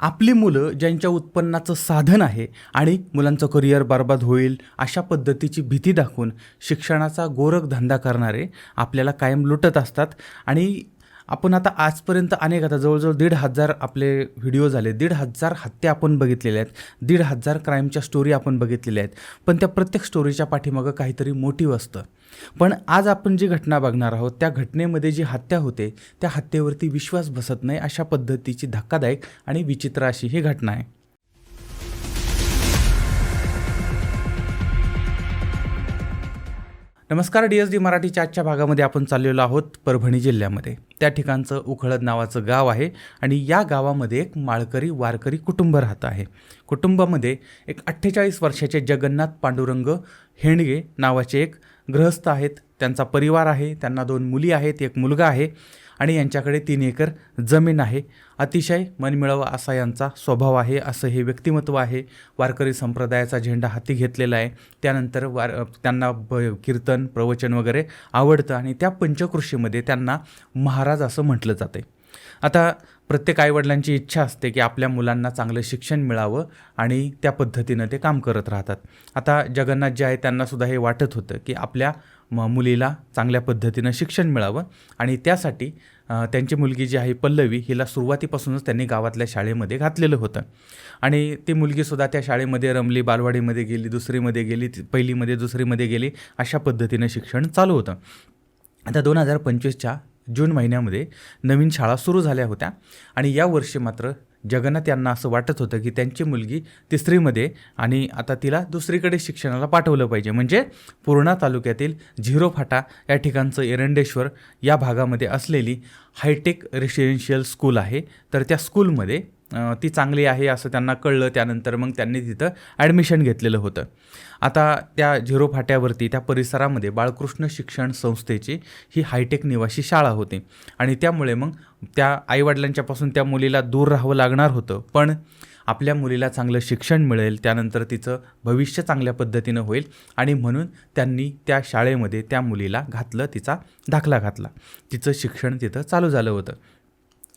आपली मुलं ज्यांच्या उत्पन्नाचं साधन आहे आणि मुलांचं करिअर बरबाद होईल अशा पद्धतीची भीती दाखवून शिक्षणाचा गोरखधंदा करणारे आपल्याला कायम लुटत असतात आणि आपण आता आजपर्यंत अनेक आता जवळजवळ दीड हजार आपले व्हिडिओ झाले. दीड हजार हत्या आपण बघितलेल्या आहेत. दीड हजार क्राईमच्या स्टोरी आपण बघितलेल्या आहेत. पण त्या प्रत्येक स्टोरीच्या पाठीमागं काहीतरी मोटिव्ह असतं. पण आज आपण जी घटना बघणार आहोत त्या घटनेमध्ये जी हत्या होते त्या हत्येवरती विश्वास बसत नाही अशा पद्धतीची धक्कादायक आणि विचित्र अशी ही घटना आहे. नमस्कार डी एस डी मराठीच्या आजच्या भागामध्ये आपण चाललेलो आहोत परभणी जिल्ह्यामध्ये. त्या ठिकाणचं उखळद नावाचं गाव आहे आणि या गावामध्ये एक माळकरी वारकरी कुटुंब राहतं आहे. कुटुंबामध्ये एक अठ्ठेचाळीस वर्षाचे जगन्नाथ पांडुरंग हेंडगे नावाचे एक गृहस्थ आहेत. त्यांचा परिवार आहे त्यांना दोन मुली आहेत एक मुलगा आहे. आणि यांच्याकडे तीन एकर जमीन आहे. अतिशय मनमिळावा असा यांचा स्वभाव आहे असं हे व्यक्तिमत्व आहे. वारकरी संप्रदायाचा झेंडा हाती घेतलेला आहे. त्यानंतर वार त्यांना ब कीर्तन प्रवचन वगैरे आवडतं आणि त्या पंचकृषीमध्ये त्यांना महाराज असं म्हटलं जाते. आता प्रत्येक आईवडिलांची इच्छा असते की आपल्या मुलांना चांगलं शिक्षण मिळावं आणि त्या पद्धतीनं ते काम करत राहतात. आता जगन्नाथ जे आहे त्यांनासुद्धा हे वाटत होतं की आपल्या म मुलीला चांगल्या पद्धतीनं शिक्षण मिळावं आणि त्यासाठी त्यांची मुलगी जी आहे पल्लवी हिला सुरुवातीपासूनच त्यांनी गावातल्या शाळेमध्ये घातलेलं होतं. आणि ती मुलगीसुद्धा त्या शाळेमध्ये रमली बालवाडीमध्ये गेली दुसरीमध्ये गेली पहिलीमध्ये दुसरीमध्ये गेली अशा पद्धतीनं शिक्षण चालू होतं. आता दोन हजार पंचवीसच्या जून महिन्यामध्ये नवीन शाळा सुरू झाल्या होत्या. आणि या वर्षी मात्र जगन्नाथ यांना असं वाटत होतं की त्यांची मुलगी तिसरीमध्ये आणि आता तिला दुसरीकडे शिक्षणाला पाठवलं पाहिजे. म्हणजे पूर्णा तालुक्यातील झिरो फाटा या ठिकाणचं एरंडेश्वर या भागामध्ये असलेली हायटेक रेसिडेन्शियल स्कूल आहे. तर त्या स्कूलमध्ये ती चांगली आहे असं त्यांना कळलं त्यानंतर मग त्यांनी तिथं ॲडमिशन घेतलेलं होतं. आता त्या झिरो फाट्यावरती त्या परिसरामध्ये बाळकृष्ण शिक्षण संस्थेची ही हायटेक निवासी शाळा होती. आणि त्यामुळे मग त्या आईवडिलांच्यापासून त्या मुलीला दूर राहावं लागणार होतं. पण आपल्या मुलीला चांगलं शिक्षण मिळेल त्यानंतर तिचं भविष्य चांगल्या पद्धतीनं होईल आणि म्हणून त्यांनी त्या शाळेमध्ये त्या मुलीला घातलं तिचा दाखला घातला. तिचं शिक्षण तिथं चालू झालं होतं.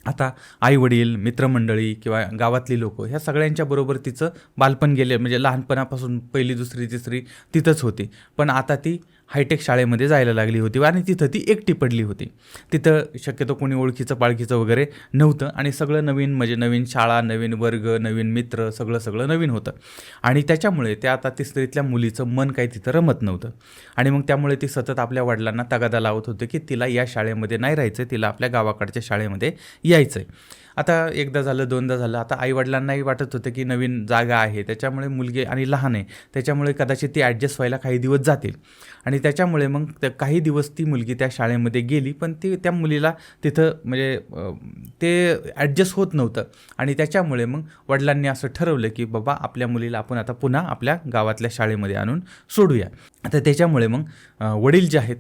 आता आईवडील मित्रमंडळी किंवा गावातली लोक ह्या सगळ्यांच्या बरोबर तिचं बालपण गेले म्हणजे लहानपणापासून पहिली दुसरी तिसरी तिथंच होती. पण आता ती हायटेक शाळेमध्ये जायला लागली होती आणि तिथं ती एकटी पडली होती. तिथं शक्यतो कोणी ओळखीचं पाळखीचं वगैरे नव्हतं आणि सगळं नवीन म्हणजे नवीन शाळा नवीन वर्ग नवीन मित्र सगळं सगळं नवीन होतं. आणि त्याच्यामुळे त्या आता तिसरीतल्या मुलीचं मन काही तिथं रमत नव्हतं. आणि मग त्यामुळे ती सतत आपल्या वडिलांना तगादा लावत होते की तिला या शाळेमध्ये नाही राहायचं तिला आपल्या गावाकडच्या शाळेमध्ये यायचं आहे आता एकदा झालं दोनदा झालं. आता आईवडिलांनाही वाटत होतं की नवीन जागा आहे. त्याच्यामुळे मुलगी आणि लहान आहे. त्याच्यामुळे कदाचित ती ॲडजस्ट व्हायला काही दिवस जातील. आणि त्याच्यामुळे मग त्या काही दिवस ती मुलगी त्या शाळेमध्ये गेली पण ती त्या मुलीला तिथं म्हणजे ते ॲडजस्ट होत नव्हतं. आणि त्याच्यामुळे मग वडिलांनी असं ठरवलं की बाबा आपल्या मुलीला आपण आता पुन्हा आपल्या गावातल्या शाळेमध्ये आणून सोडूया. आता त्याच्यामुळे मग वडील जे आहेत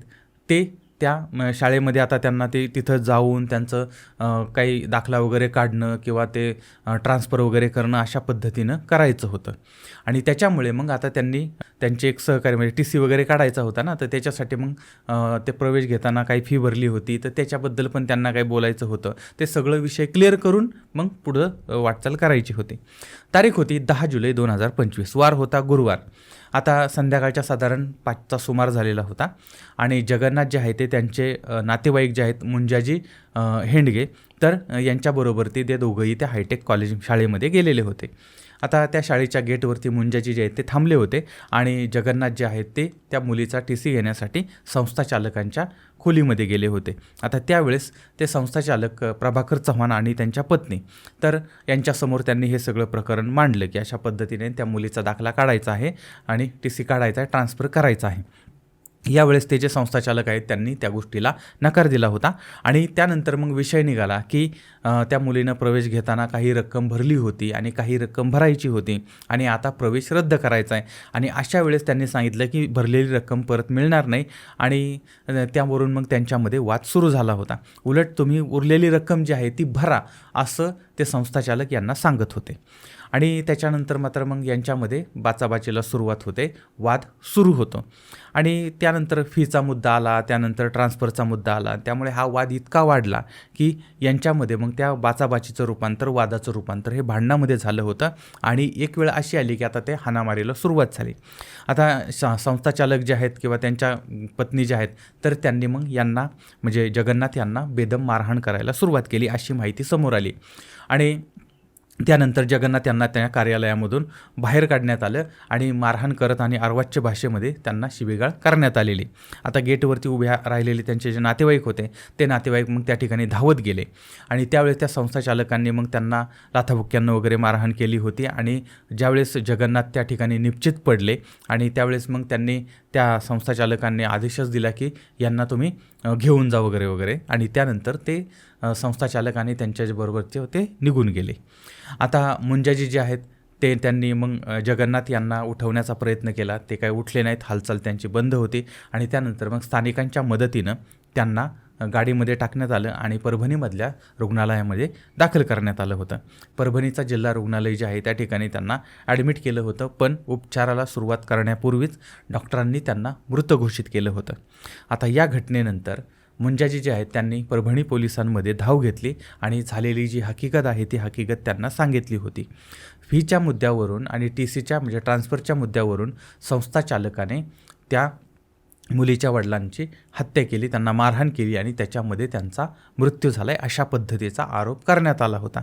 ते त्या शाळेमध्ये आता त्यांना ते तिथं जाऊन त्यांचं काही दाखला वगैरे काढणं किंवा ते ट्रान्सफर वगैरे करणं अशा पद्धतीनं करायचं होतं. आणि त्याच्यामुळे मग आता त्यांनी त्यांचे एक सहकारी म्हणजे टी सी वगैरे काढायचा होता ना तर त्याच्यासाठी मग ते प्रवेश घेताना काही फी भरली होती तर त्याच्याबद्दल पण त्यांना काही बोलायचं होतं. ते सगळं विषय क्लिअर करून मग पुढं वाटचाल करायची होती. तारीख होती दहा जुलै दोन हजार पंचवीस. वार होता गुरुवार. आता संध्याकाळच्या साधारण पाचचा सुमार झालेला होता आणि जगन्नाथ जे आहे ते त्यांचे नातेवाईक जे आहेत मुंजाजी हेंडगे तर यांच्याबरोबर ते ते दोघंही त्या हायटेक कॉलेज शाळेमध्ये गेलेले होते. आता त्या शाळेच्या गेटवरती मुंजाजी जे आहेत ते थांबले होते आणि जगन्नाथ जे आहेत ते त्या मुलीचा टी सी घेण्यासाठी संस्था चालकांच्या खोलीमध्ये गेले होते. आता त्यावेळेस ते संस्थाचालक प्रभाकर चव्हाण आणि त्यांच्या पत्नी तर यांच्यासमोर त्यांनी हे सगळं प्रकरण मांडलं की अशा पद्धतीने त्या मुलीचा दाखला काढायचा आहे आणि टी सी काढायचा आहे ट्रान्सफर करायचा आहे. यावेळेस ते जे संस्थाचालक आहेत त्यांनी त्या गोष्टीला नकार दिला होता. आणि त्यानंतर मग विषय निघाला की त्या मुलीनं प्रवेश घेताना काही रक्कम भरली होती आणि काही रक्कम भरायची होती आणि आता प्रवेश रद्द करायचा आहे. आणि अशा वेळेस त्यांनी सांगितलं की भरलेली रक्कम परत मिळणार नाही आणि त्यावरून मग त्यांच्यामध्ये वाद सुरू झाला होता. उलट तुम्ही उरलेली रक्कम जी आहे ती भरा असं ते संस्थाचालक यांना सांगत होते. आणि त्याच्यानंतर मात्र मग यांच्यामध्ये बाचाबाचीला सुरुवात होते वाद सुरू होतो. आणि त्यानंतर फीचा मुद्दा आला त्यानंतर ट्रान्सफरचा मुद्दा आला. त्यामुळे हा वाद इतका वाढला की यांच्यामध्ये मग त्या बाचाबाचीचं रूपांतर वादाचं रूपांतर हे भांडणामध्ये झालं होतं. आणि एक वेळ अशी आली की आता ते हाणामारीला सुरुवात झाली. आता स संस्थाचालक जे आहेत किंवा त्यांच्या पत्नी ज्या आहेत तर त्यांनी मग यांना म्हणजे जगन्नाथ यांना बेदम मारहाण करायला सुरुवात केली अशी माहिती समोर आली. आणि त्यानंतर जगन्नाथ यांना त्या कार्यालयामधून बाहेर काढण्यात आलं आणि मारहाण करत आणि अर्वाच्य भाषेमध्ये त्यांना शिबिगाळ करण्यात आलेली. आता गेटवरती उभ्या राहिलेले त्यांचे जे नातेवाईक होते ते नातेवाईक मग त्या ठिकाणी धावत गेले. आणि त्यावेळेस त्या संस्था चालकांनी मग त्यांना लाथाबुक्क्यांनं वगैरे मारहाण केली होती आणि ज्यावेळेस जगन्नाथ त्या ठिकाणी निश्चित पडले आणि त्यावेळेस मग त्यांनी त्या संस्थाचालकांनी आदेशच दिला की यांना तुम्ही घेऊन जा वगैरे वगैरे आणि त्यानंतर ते संस्थाचालक आणि त्यांच्याबरोबरचे होते निघून गेले. आता मुंजाजी जे आहेत ते त्यांनी मग जगन्नाथ यांना उठवण्याचा प्रयत्न केला. ते काही उठले नाहीत हालचाल त्यांची बंद होती आणि त्यानंतर मग स्थानिकांच्या मदतीनं त्यांना गाडीमध्ये टाकण्यात आलं आणि परभणीमधल्या रुग्णालयामध्ये दाखल करण्यात आलं होतं. परभणीचा जिल्हा रुग्णालय जे आहे त्या ठिकाणी त्यांना ॲडमिट केलं होतं पण उपचाराला सुरुवात करण्यापूर्वीच डॉक्टरांनी त्यांना मृत घोषित केलं होतं. आता या घटनेनंतर मुंजाजी जे आहेत त्यांनी परभणी पोलिसांमध्ये धाव घेतली आणि झालेली जी हकीकत आहे ती हकीकत त्यांना सांगितली होती. फीच्या मुद्द्यावरून आणि टी सीच्या म्हणजे ट्रान्सफरच्या मुद्द्यावरून संस्था चालकाने त्या मुलीच्या वडिलांची हत्या केली त्यांना मारहाण केली आणि त्याच्यामध्ये त्यांचा मृत्यू झाला आहे अशा पद्धतीचा आरोप करण्यात आला होता.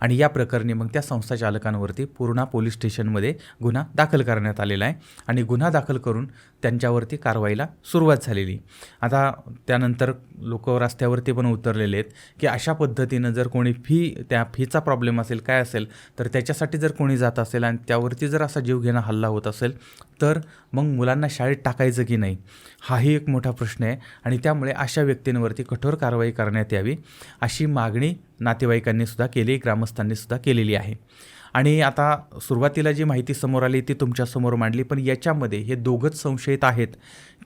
आणि या प्रकरणी मग त्या संस्था चालकांवरती पूर्णा पोलीस स्टेशनमध्ये गुन्हा दाखल करण्यात आलेला आहे आणि गुन्हा दाखल करून त्यांच्यावरती कारवाईला सुरुवात झालेली. आता त्यानंतर लोक रस्त्यावरती पण उतरलेले आहेत की अशा पद्धतीनं जर कोणी फी त्या फीचा प्रॉब्लेम असेल काय असेल तर त्याच्यासाठी जर कोणी जात असेल आणि त्यावरती जर असा जीवघेणा हल्ला होत असेल तर मग मुलांना शाळेत टाकायचं की नाही? हाही एक मोठा प्रश्न आहे. आणि त्यामुळे अशा व्यक्तींवरती कठोर कारवाई करण्यात यावी अशी मागणी नातेवाईकांनी सुद्धा केली ग्रामस्थांनी सुद्धा केलेली आहे. आणि आता सुरुवातीला जी माहिती समोर आली ती तुमच्यासमोर मांडली पण याच्यामध्ये हे दोघंच संशयित आहेत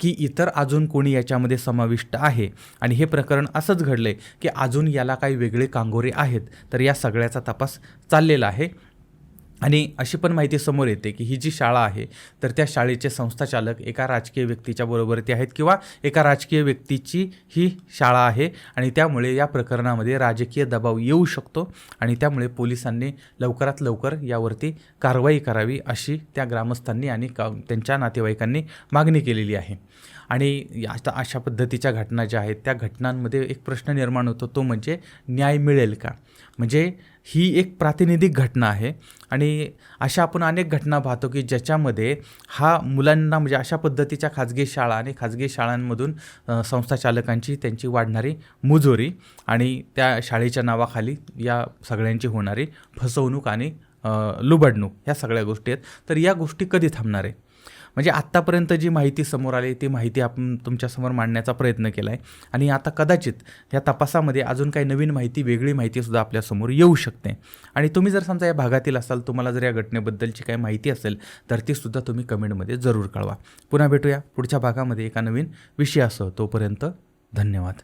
की इतर अजून कोणी याच्यामध्ये समाविष्ट आहे? आणि हे प्रकरण असंच घडलं आहे की अजून याला काही वेगळे कांगोरे आहेत तर या सगळ्याचा तपास चाललेला आहे. आणि अशी पण माहिती समोर येते की ही जी शाळा आहे तर त्या शाळेचे संस्थाचालक एका राजकीय व्यक्तीच्या बरोबरती आहेत किंवा एका राजकीय व्यक्तीची ही शाळा आहे आणि त्यामुळे या प्रकरणामध्ये राजकीय दबाव येऊ शकतो आणि त्यामुळे पोलिसांनी लवकरात लवकर यावरती कारवाई करावी अशी त्या ग्रामस्थांनी आणि का त्यांच्या नातेवाईकांनी मागणी केलेली आहे. आणि या- आता अशा पद्धतीच्या घटना ज्या आहेत त्या घटनांमध्ये एक प्रश्न निर्माण होतो तो म्हणजे न्याय मिळेल का? म्हणजे ही एक प्रातिनिधिक घटना आहे. आणि अशा आपण अनेक घटना पाहतो की ज्याच्यामध्ये हा मुलांना म्हणजे अशा पद्धतीच्या खाजगी शाळा आणि खाजगी शाळांमधून संस्था संस्थाचालकांची त्यांची वाढणारी मुजोरी आणि त्या शाळेच्या नावाखाली या सगळ्यांची होणारी फसवणूक आणि लुबडणूक ह्या सगळ्या गोष्टी आहेत. तर या गोष्टी कधी थांबणार आहे? म्हणजे आत्तापर्यंत जी माहिती समोर आली ती माहिती आपण तुमच्यासमोर मांडण्याचा प्रयत्न केला आहे आणि आता कदाचित या तपासामध्ये अजून काही नवीन माहिती वेगळी माहितीसुद्धा आपल्यासमोर येऊ शकते. आणि तुम्ही जर समजा या भागातील असाल तुम्हाला जर या घटनेबद्दलची काही माहिती असेल तर तीसुद्धा तुम्ही कमेंटमध्ये जरूर कळवा. पुन्हा भेटूया पुढच्या भागामध्ये एका नवीन विषयासह. तोपर्यंत धन्यवाद.